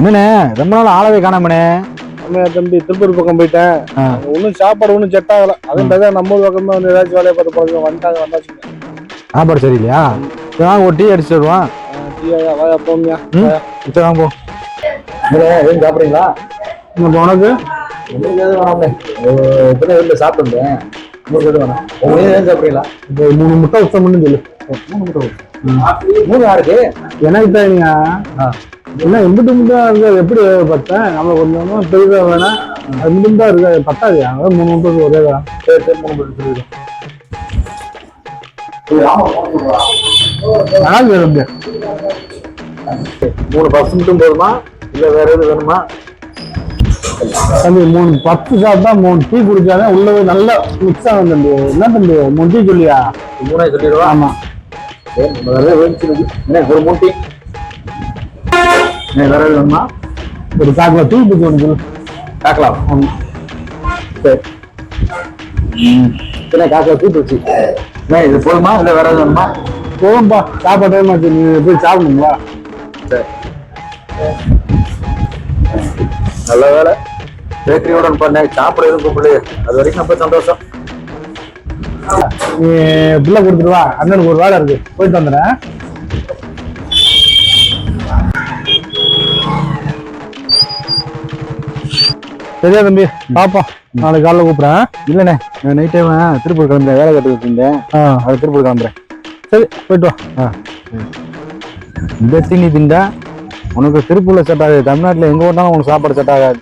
என்னண்ணே ரொம்ப நாள் ஆளவே காணாமண்ணே தம்பி திருப்பூர் பக்கம் போயிட்டேன். ஆ. ஒன்றும் சாப்பாடு ஒன்றும் செட் ஆகல. அதுவும் தான் நம்ம ஊர் பக்கமே வந்து ஏதாச்சும் வேலையை பார்த்து போகிறது வந்துட்டாங்க வந்தாச்சுங்க சாப்பாடு சரியில்லையா? சரி வாங்க ஒரு டீ அடிச்சுட்டு வருவான் டீயா வாயா ம். சரி வாங்க போ. எதுவும் சாப்பிடுறீங்களா? உனக்கு? உங்களுக்கு எதுவும் வேணாம்ண்ணே இப்போ வீட்டில் சாப்பிட்டுருந்தேன். உங்களுக்கு எதுவும் வேணாம். உங்களுக்கு எதுவும் சாப்பிடுறீங்களா? இப்போ மூணு முட்டை உச்சம் பண்ணு சொல்லு. மூணு மட்டும் மூணு யாருக்கு? எனக்கு ஆ. என்ன இம்பிட்டு முட்டை இருக்கு எப்படி பார்த்தேன் நம்ம கொஞ்சம் கொஞ்சம் பெருசாக வேணாம் மட்டும் தான் இருக்கு? அது பத்தாது. அதான் மூணு முட்டை ஒரே தான் சரி சரி மூணு நல்லா இருக்கு. மூணு பஸ் மட்டும் போதுமா? இல்லை வேற எதுவும் வேணுமா? தம்பி மூணு பத்து சாப்பிட்டா மூணு டீ குடிச்சாதான் உள்ள போய் நல்லா மிக்ஸ் ஆகும் தம்பி. என்ன தம்பி மூணு டீ சொல்லியா? மூணே சொல்லிடுவா? ஆமா. சரி என்ன ஒரு மூணு டீ? வேற எதுவும் வேணுமா ஒரு காக்கில் டீ குடிச்சு ஒன்று காக்கலாம் சரி என்ன காக்கா கூட்டு வச்சு இது போதுமா இல்லை வேற எதுவும் வேணுமா போதும்பா சாப்பாடு ஆச்சு நீ போய் சாப்பிடுங்களா சரி நல்ல வேலை பேக்கரியோட பண்ண சாப்பிட எதுவும் கூப்பிடு அது வரைக்கும் ரொம்ப சந்தோஷம் நீ பிள்ளை கொடுத்துட்டு வா அண்ணனுக்கு ஒரு வேலை இருக்கு போயிட்டு வந்துடுறேன் சரியா தம்பி? பாப்போம் நாளைக்கு காலைல கூப்பிடுறேன் இல்லைண்ணே நான் நைட் டைம் திருப்பூர் கிளம்புறேன். வேலை கட்டுக்கிட்டு இருந்தேன். ஆ. அது திருப்பூர் கிளம்புறேன். சரி போயிட்டு வா. இந்த தீனி திண்டா உனக்கு திருப்பூர்ல செட் ஆகாது தமிழ்நாட்டில் எங்க போனாலும் உனக்கு சாப்பாடு செட் ஆகாது.